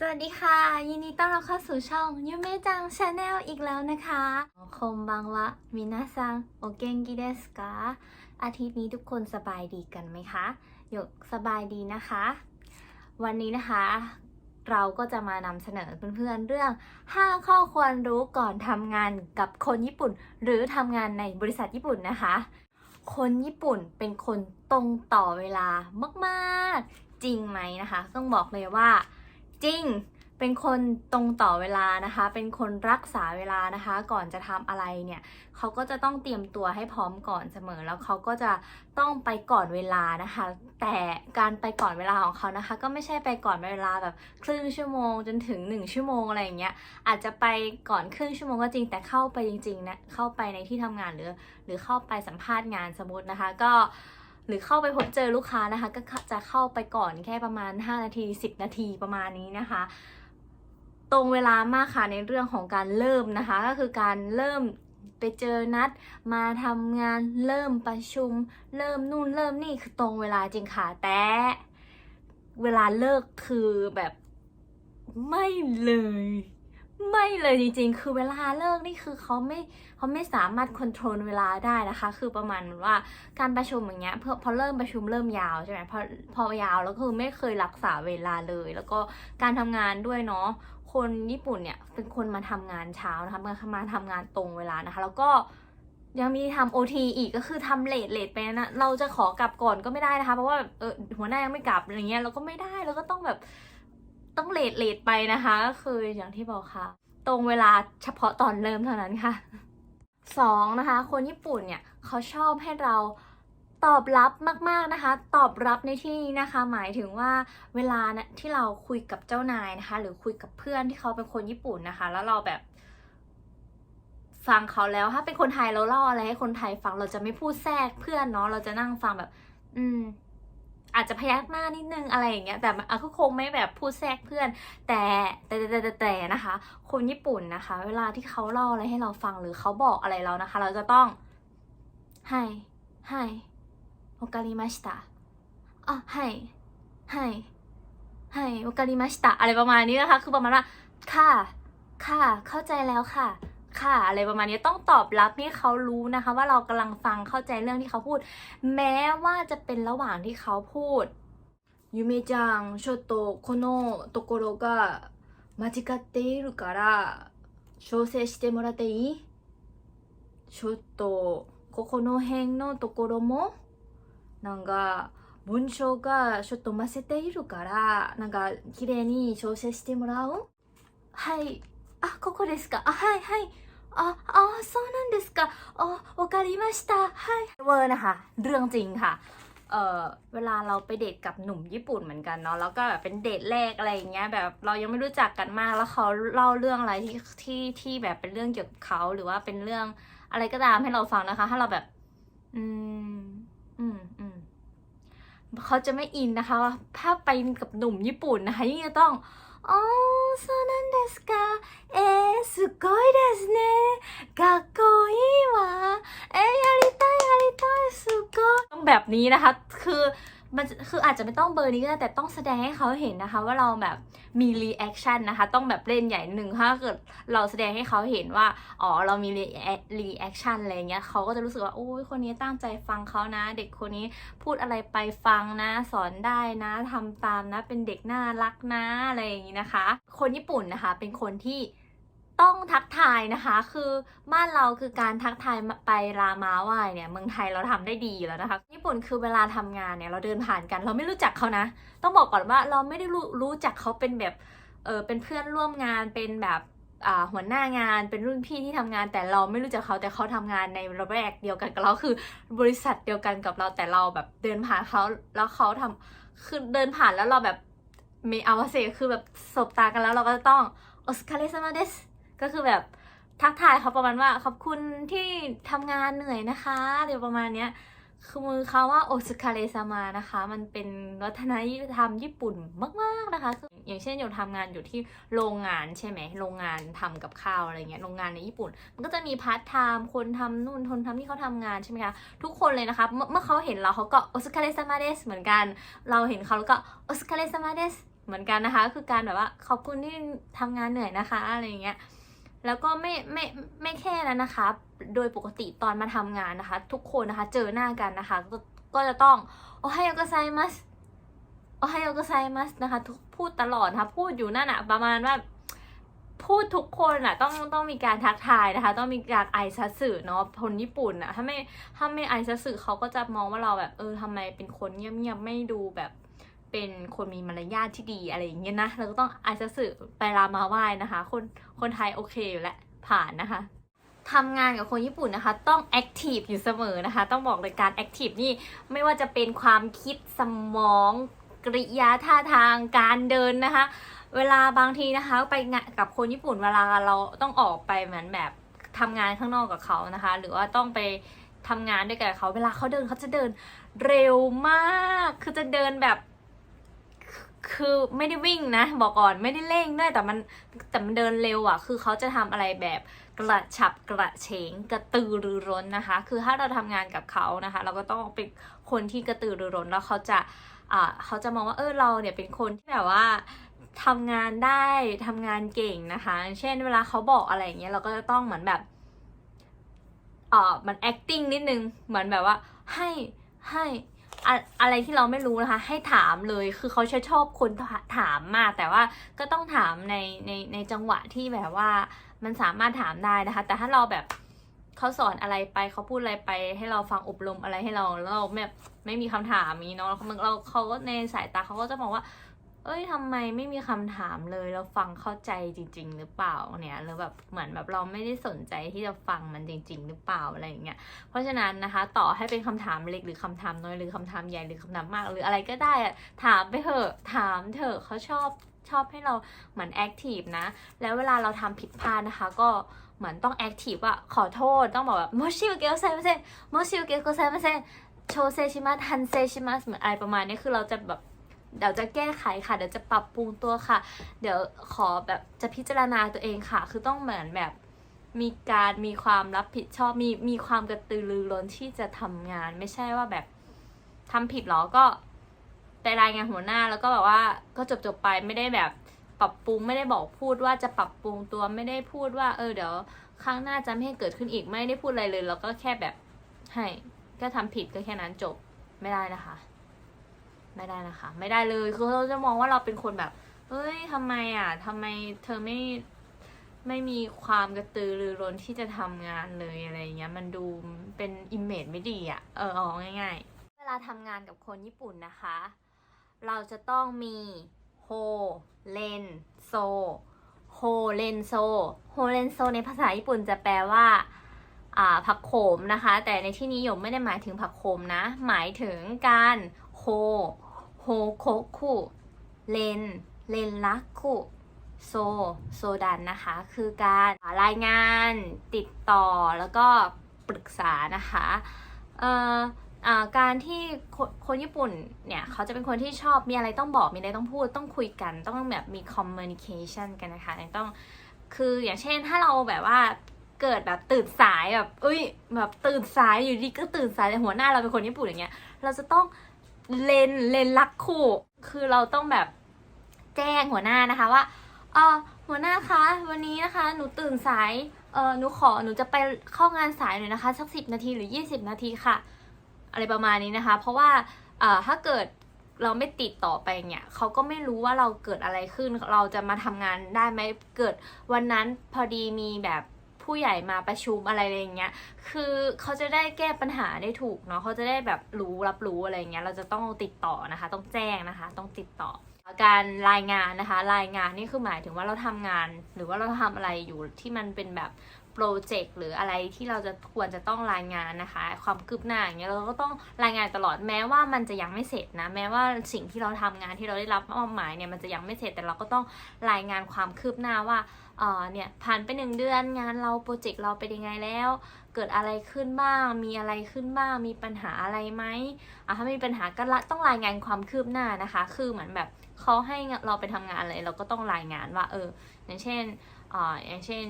สวัสดีค่ะ ยินดีต้อนรับเข้าสู่ช่องยูเมจังชาแนลอีกแล้วนะคะคมบังวะมินาซังโอเกงกิเดสกาอาทิตย์นี้ทุกคนสบายดีกันไหมคะยกสบายดีนะคะ วันนี้นะคะ เราก็จะมานำเสนอเพื่อนๆเรื่อง 5 ข้อควรรู้ก่อนทำงานกับคนญี่ปุ่น หรือทำงานในบริษัทญี่ปุ่นนะคะ คนญี่ปุ่นเป็นคนตรงต่อเวลามากๆ จริงไหมนะคะ ต้องบอกเลยว่า จริง เป็นคนตรงต่อเวลานะคะ เป็นคนรักษาเวลานะคะ ก่อนจะทำอะไรเนี่ยเขาก็จะต้องเตรียมตัวให้พร้อมก่อนเสมอ แล้วเขาก็จะต้องไปก่อนเวลานะคะ แต่การไปก่อนเวลาของเขานะคะ ก็ไม่ใช่ไปก่อนเวลาแบบครึ่งชั่วโมงจนถึง 1 ชั่วโมงอะไรอย่างเงี้ย อาจจะไปก่อนครึ่งชั่วโมงก็จริง แต่เข้าไปจริงๆนะ เข้าไปในที่ทำงานหรือ หรือเข้าไปสัมภาษณ์งานสมมตินะคะ ก็ หรือเข้าไปพบเจอลูกค้านะคะ ก็จะเข้าไปก่อนแค่ประมาณ 5 นาที 10 นาทีประมาณนี้นะคะ ตรงเวลามากค่ะในเรื่องของการเริ่มนะคะ ก็คือการเริ่มไปเจอนัดมาทำงานเริ่มประชุม เริ่มนู่นเริ่มนี่คือตรงเวลาจริงค่ะแต่เวลาเลิกคือแบบไม่เลย ไม่เลยจริงๆ คือเวลาเลิกนี่คือเขาไม่เขาไม่สามารถควบคุมเวลาได้นะคะ คือประมาณว่าการประชุมอย่างเงี้ยเพอพอเริ่มประชุมเริ่มยาวใช่ไหมพอพอยาวแล้วคือไม่เคยรักษาเวลาเลย แล้วก็การทำงานด้วยเนาะคนญี่ปุ่นเนี่ยเป็นคนมาทำงานเช้านะคะมามาทำงานตรงเวลานะคะ แล้วก็ยังมีทำโอทีอีกก็คือทำเลทเลทไปนะเราจะขอกลับก่อนก็ไม่ได้นะคะ เพราะว่าแบบเออหัวหน้ายังไม่กลับอะไรเงี้ยเราก็ไม่ได้เราก็ต้องแบบ ต้องเลทเลทไปนะคะ ก็คืออย่างที่บอกค่ะ ตรงเวลาเฉพาะตอนเริ่มเท่านั้นค่ะสองนะคะ คนญี่ปุ่นเนี่ยเขาชอบให้เราตอบรับมาก ๆนะคะ ตอบรับในที่นี้นะคะ หมายถึงว่าเวลานะที่เราคุยกับเจ้านายนะคะ หรือคุยกับเพื่อนที่เขาเป็นคนญี่ปุ่นนะคะ แล้วเราแบบฟังเขาแล้วถ้าเป็นคนไทยเราเล่าอะไรให้คนไทยฟังเราจะไม่พูดแทรกเพื่อนเนาะเราจะนั่งฟังแบบ อืม จจะพยักหน้านิดนึงอะไรอย่างเงี้ยแต่อาก็คงไม่แบบพูดแทรกเพื่อน แต่แต่แต่แต่แต่นะคะ คนญี่ปุ่นนะคะ เวลาที่เขาเล่าอะไรให้เราฟังหรือเขาบอกอะไรเรานะคะ เราจะต้องไฮไฮโอกาลิมาชิตะอ๋อใหใฮไฮโอกาลิมาชิตะอะไรประมาณนี้นะคะ คือประมาณว่าค่ะ ค่ะ เข้าใจแล้วค่ะ ค่ะ อะไรประมาณนี้ต้องตอบรับให้เขารู้นะคะ ว่าเรากำลังฟังเข้าใจเรื่องที่เขาพูด แม้ว่าจะเป็นระหว่างที่เขาพูดゆめちゃんちょっとこのところが間違っているから修正してもらっていいちょっとここの辺のところもなんか文章がちょっと混ぜているからなんか綺麗に修正してもらうはいあここですかあはいはい อ๋ออ๋อโซนันเดสกะอ๋อโอการิมาสตาไฮเวอร์นะคะ เรื่องจริงค่ะเออเวลาเราไปเดทกับหนุ่มญี่ปุ่นเหมือนกันเนาะแล้วก็แบบเป็นเดทแรกอะไรอย่างเงี้ยแบบเรายังไม่รู้จักกันมากแล้วเขาเล่าเรื่องอะไรที่ที่ที่แบบเป็นเรื่องเกี่ยวกับเขาหรือว่าเป็นเรื่องอะไรก็ตามให้เราฟังนะคะ ถ้าเราแบบ อืม อืมอืมเขาจะไม่อินนะคะ ถ้าไปกับหนุ่มญี่ปุ่นนะคะยิ่งจะต้อง อ๋อそうなんですかえー、すごいですねかっこいいわเอ๊ะやりたいやりたいすごいต้องแบบนี้นะคะ คือ มันคืออาจจะไม่ต้องเบอร์นี้ก็ได้แต่ต้องแสดงให้เขาเห็นนะคะ ว่าเราแบบมีรีแอคชั่นนะคะ ต้องแบบเล่นใหญ่หนึ่งถ้าเกิดเราแสดงให้เขาเห็นว่าอ๋อเรามีรีแอคชั่นอะไรเงี้ยเขาก็จะรู้สึกว่าโอ้ยคนนี้ตั้งใจฟังเขานะ เด็กคนนี้พูดอะไรไปฟังนะ สอนได้นะทำตามนะ เป็นเด็กน่ารักนะอะไรอย่างนี้นะคะ คนญี่ปุ่นนะคะ เป็นคนที่ ต้องทักทายนะคะ คือบ้านเราคือการทักทายไปลามาไหวเนี่ยเมืองไทยเราทำได้ดีอยู่แล้วนะคะญี่ปุ่นคือเวลาทำงานเนี่ยเราเดินผ่านกัน เราไม่รู้จักเขานะ ต้องบอกก่อนว่าเราไม่ได้รู้รู้จักเขาเป็นแบบเออเป็นเพื่อนร่วมงานเป็นแบบหัวหน้างานเป็นรุ่นพี่ที่ทำงานแต่เราไม่รู้จักเขาแต่เขาทำงานในระแวกเดียวกันกับเราคือบริษัทเดียวกันกับเราแต่เราแบบเดินผ่านเขาแล้วเขาทำคือเดินผ่านแล้วเราแบบมีอาวาเซคือแบบสบตากันแล้วเราก็จะต้องโอสคาเรซามาเดส ก็คือแบบทักทายเขาประมาณว่าขอบคุณที่ทำงานเหนื่อยนะคะเดี๋ยวประมาณเนี้ยคือมือเขาว่าโอสคาเรซามานะคะ มันเป็นวัฒนธรรมญี่ปุ่นมากๆนะคะคืออย่างเช่นโยทำงานอยู่ที่โรงงานใช่ไหมโรงงานทำกับข้าวอะไรเงี้ยโรงงานในญี่ปุ่น มันก็จะมีพาร์ทไทม์คนทำนู่นคนทำที่เขาทำงานใช่ไหมคะทุกคนเลยนะคะเมื่อเขาเห็นเราเขาก็โอสคาเรซามาเดสเหมือนกัน เราเห็นเขาแล้วก็โอสคาเรซามาเดสเหมือนกันนะคะ คือการแบบว่าขอบคุณที่ทำงานเหนื่อยนะคะอะไรเงี้ย แล้วก็ไม่ไม่ไม่แค่นั้นนะคะ โดยปกติตอนมาทำงานนะคะ ทุกคนนะคะเจอหน้ากันนะคะ ก็ก็จะต้องโอไฮโอ o ไซมัสโอไฮโอ o ไซมัสนะคะทุกพูดตลอดนะคะพูดอยู่นั่นอะประมาณว่าพูดทุกคนอะต้องต้องมีการทักทายนะคะ ต้องมีการไอซัสึเนาะคนญี่ปุ่นอะถ้าไม่ถ้าไม่ไอซัสึเขาก็จะมองว่าเราแบบเออทำไมเป็นคนเงียบๆไม่ดูแบบ เป็นคนมีมารยาทที่ดีอะไรอย่างเงี้ยนะเราก็ต้องไอซัตสึไปรามาไหว้นะคะ คนคนไทยโอเคอยู่แล้วผ่านนะคะทำงานกับคนญี่ปุ่นนะคะ ต้องแอคทีฟอยู่เสมอนะคะ ต้องบอกเลยการแอคทีฟนี่ไม่ว่าจะเป็นความคิดสมองกริยาท่าทางการเดินนะคะ เวลาบางทีนะคะไปกับคนญี่ปุ่นเวลาเราต้องออกไปเหมือนแบบทำงานข้างนอกกับเขานะคะ หรือว่าต้องไปทำงานด้วยกันกับเขาเวลาเขาเดินเขาจะเดินเร็วมาก คือจะเดินแบบ คือไม่ได้วิ่งนะ บอกก่อนไม่ได้เร่งด้วยแต่มันแต่มันเดินเร็วอะ คือเขาจะทำอะไรแบบกระฉับกระเฉงกระตือรือร้นนะคะ คือถ้าเราทำงานกับเขานะคะ เราก็ต้องเป็นคนที่กระตือรือร้นแล้วเขาจะอ่าเขาจะมองว่าเออเราเนี่ยเป็นคนที่แบบว่าทำงานได้ทำงานเก่งนะคะ เช่นเวลาเขาบอกอะไรอย่างเงี้ยเราก็จะต้องเหมือนแบบเอ่อมัน acting นิดนึงเหมือนแบบว่าให้ให้ อะอะไรที่เราไม่รู้นะคะ ให้ถามเลยคือเขาจะชอบคนถามมาก แต่ว่าก็ต้องถามในในในจังหวะที่แบบว่ามันสามารถถามได้นะคะ แต่ถ้าเราแบบเขาสอนอะไรไปเขาพูดอะไรไป ให้เราฟังอบรมอะไรให้เราแล้วเราแบบไม่มีคำถามนี้เนาะเราเราเขาก็ในสายตาเขาก็จะมองว่า เอ้ยทำไมไม่มีคำถามเลยเราฟังเข้าใจจริง ๆ หรือเปล่าเนี่ยหรือแบบเหมือนแบบเราไม่ได้สนใจที่จะฟังมันจริง ๆ หรือเปล่าอะไรอย่างเงี้ยเพราะฉะนั้นนะคะ ต่อให้เป็นคำถามเล็กหรือคำถามน้อยหรือคำถามใหญ่หรือคำถามมาก หรืออะไรก็ได้อะถามไปเถอะถามเถอะเขาชอบชอบให้เราเหมือนแอคทีฟนะ แล้วเวลาเราทำผิดพลาดนะคะ ก็เหมือนต้องแอคทีฟว่าขอโทษต้องบอกแบบโมชิวเกลเซมเซนโมชิวเกลเซมเซนโชเซชิมัสฮันเซชิมัสเหมือนอะไรประมาณนี้คือเราจะแบบ เดี๋ยวจะแก้ไขค่ะ เดี๋ยวจะปรับปรุงตัวค่ะ เดี๋ยวขอแบบจะพิจารณาตัวเองค่ะ คือต้องเหมือนแบบมีการมีความรับผิดชอบมีมีความกระตือรือร้นที่จะทำงาน ไม่ใช่ว่าแบบทำผิดหรอก็ไปรายงานหัวหน้าแล้วก็แบบว่าก็จบจบไปไม่ได้แบบปรับปรุงไม่ได้บอกพูดว่าจะปรับปรุงตัวไม่ได้พูดว่า เออเดี๋ยวครั้งหน้าจะไม่ให้เกิดขึ้นอีกไม่ได้พูดอะไรเลย แล้วก็แค่แบบให้ก็ทำผิดก็แค่นั้นจบไม่ได้นะคะ ไม่ได้นะคะ ไม่ได้เลยคือเขาจะมองว่าเราเป็นคนแบบเฮ้ยทำไมอะทำไมเธอไม่ไม่มีความกระตือรือร้นที่จะทำงานเลยอะไรเงี้ย มันดูเป็นอิมเมจไม่ดีอะ เออเอาง่ายๆ เวลาทำงานกับคนญี่ปุ่นนะคะ เราจะต้องมีโฮเลนโซโฮเลนโซโฮเลนโซในภาษาญี่ปุ่นจะแปลว่าอ่าผักโขมนะคะ แต่ในที่นี้หยมไม่ได้หมายถึงผักโขมนะ หมายถึงการ โฮโฮโคคุเลน เลนลักคุโซ โซดันนะคะ คือการรายงานติดต่อแล้วก็ปรึกษานะคะเอ่ออการที่คนคนญี่ปุ่นเนี่ย เขาจะเป็นคนที่ชอบมีอะไรต้องบอกมีอะไรต้องพูดต้องคุยกัน ต้องแบบมี communication กันนะคะต้องคืออย่างเช่นถ้าเราแบบว่าเกิดแบบตื่นสายแบบเอ้ยแบบตื่นสายอยู่ดีก็ตื่นสายแต่หัวหน้าเราเป็นคนญี่ปุ่นอย่างเงี้ยเราจะต้อง เลนเลนลักคู่ คือเราต้องแบบแจ้งหัวหน้านะคะว่าเออหัวหน้าคะวันนี้นะคะ หนูตื่นสายเออหนูขอหนูจะไปเข้างานสายหน่อยนะคะสักสิบนาทีหรือยี่สิบนาทีค่ะ อะไรประมาณนี้นะคะ เพราะว่าเอ่อถ้าเกิดเราไม่ติดต่อไปเนี่ยเขาก็ไม่รู้ว่าเราเกิดอะไรขึ้น เราจะมาทำงานได้ไหมเกิดวันนั้นพอดีมีแบบ ผู้ใหญ่มาประชุมอะไรอย่างเงี้ย คือเขาจะได้แก้ปัญหาได้ถูกเนาะเขาจะได้แบบรู้รับรู้อะไรอย่างเงี้ย เราจะต้องติดต่อนะคะ ต้องแจ้งนะคะ ต้องติดต่อ การรายงานนะคะ รายงานนี่คือหมายถึงว่าเราทำงาน หรือว่าเราทำอะไรอยู่ที่มันเป็นแบบโปรเจกต์หรืออะไรที่เราจะควรจะต้องรายงานนะคะ ความคืบหน้าอย่างเงี้ยเราก็ต้องรายงานตลอดแม้ว่ามันจะยังไม่เสร็จนะแม้ว่าสิ่งที่เราทำงานที่เราได้รับมอบหมายเนี่ยมันจะยังไม่เสร็จแต่เราก็ต้องรายงานความคืบหน้าว่าเออเนี่ยผ่านไปหนึ่งเดือนงานเราโปรเจกต์เราเป็นยังไงแล้ว เกิดอะไรขึ้นบ้าง มีอะไรขึ้นบ้าง มีปัญหาอะไรไหมอะถ้ามีปัญหาก็ต้องรายงานความคืบหน้านะคะ คือเหมือนแบบเขาให้เราไปทำงานอะไรเราก็ต้องรายงานว่า เออ อย่างเช่นอ่าอย่างเช่น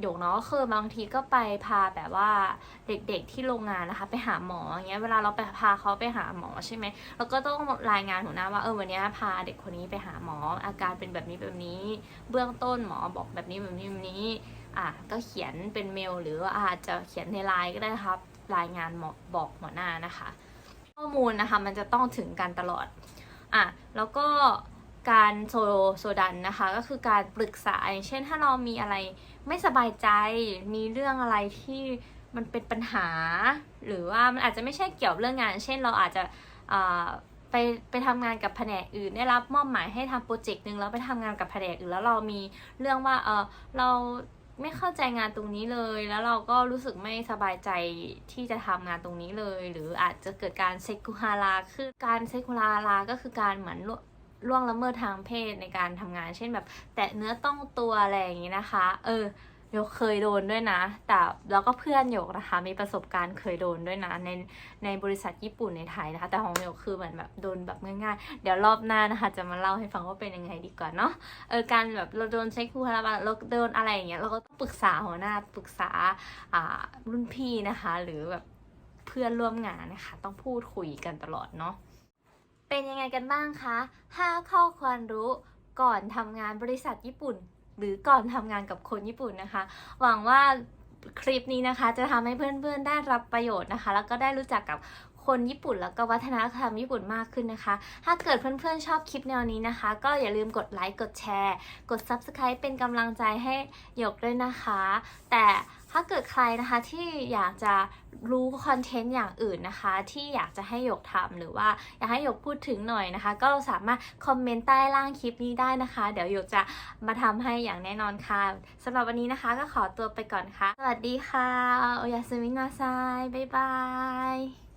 หยกเนาะคือบางทีก็ไปพาแบบว่าเด็กๆที่โรงงานนะคะ ไปหาหมออย่างเงี้ยเวลาเราไปพาเขาไปหาหมอใช่ไหมเราก็ต้องรายงานหัวหน้าว่าเออวันนี้พาเด็กคนนี้ไปหาหมออาการเป็นแบบนี้แบบนี้ เบื้องต้นหมอบอกแบบนี้แบบนี้แบบนี้ อะก็เขียนเป็นเมล หรือว่าอาจจะเขียนในไลน์ก็ได้ครับ รายงานหมอบอกหัวหน้านะคะ ข้อมูลนะคะมันจะต้องถึงกันตลอดอะแล้วก็การโซโซดันนะคะ ก็คือการปรึกษาอย่างเช่นถ้าเรามีอะไรไม่สบายใจมีเรื่องอะไรที่มันเป็นปัญหา หรือว่ามันอาจจะไม่ใช่เกี่ยวกับเรื่องงาน เช่นเราอาจจะไปไปทำงานกับแผนกอื่นได้รับมอบหมายให้ทำโปรเจกต์หนึ่งแล้วไปทำงานกับแผนกอื่นแล้วเรามีเรื่องว่าเออเรา ไม่เข้าใจงานตรงนี้เลย แล้วเราก็รู้สึกไม่สบายใจที่จะทำงานตรงนี้เลย หรืออาจจะเกิดการเซ็กุฮาราคือการเซ็กุฮาราก็คือการเหมือนล่วล่วงละเมิดทางเพศในการทำงาน เช่นแบบ แตะเนื้อต้องตัวอะไรอย่างนี้นะคะ เออ โยกเคยโดนด้วยนะ แต่แล้วก็เพื่อนโยกนะคะ มีประสบการณ์เคยโดนด้วยนะในในบริษัทญี่ปุ่นในไทยนะคะ แต่ของโยกคือเหมือนแบบโดนแบบง่ายๆ เดี๋ยวรอบหน้านะคะ จะมาเล่าให้ฟังว่าเป็นยังไงดีกว่าเนาะ เออการแบบเราโดนเช็คคูฮาราบาเราโดนอะไรอย่างเงี้ยเราก็ต้องปรึกษาหัวหน้าปรึกษาอ่ารุ่นพี่นะคะ หรือแบบเพื่อนร่วมงานนะคะ ต้องพูดคุยกันตลอดเนาะ เป็นยังไงกันบ้างคะ 5 ข้อควรรู้ก่อนทำงานบริษัทญี่ปุ่น หรือก่อนทำงานกับคนญี่ปุ่นนะคะ หวังว่าคลิปนี้นะคะ จะทำให้เพื่อนๆได้รับประโยชน์นะคะ แล้วก็ได้รู้จักกับ คนญี่ปุ่นแล้วก็วัฒนธรรมญี่ปุ่นมากขึ้นนะคะ ถ้าเกิดเพื่อนๆชอบคลิปแนวนี้นะคะ ก็อย่าลืมกดไลค์กดแชร์ กด Subscribe เป็นกำลังใจให้หยกด้วยนะคะ แต่ถ้าเกิดใครนะคะที่อยากจะรู้คอนเทนต์อย่างอื่นนะคะ ที่อยากจะให้หยกทำหรือว่าอยากให้หยกพูดถึงหน่อยนะคะ ก็สามารถคอมเมนต์ใต้ล่างคลิปนี้ได้นะคะ เดี๋ยวหยกจะมาทำให้อย่างแน่นอนค่ะสำหรับวันนี้นะคะก็ขอตัวไปก่อนค่ะ สวัสดีค่ะโอยาสมินาไซบ๊ายบาย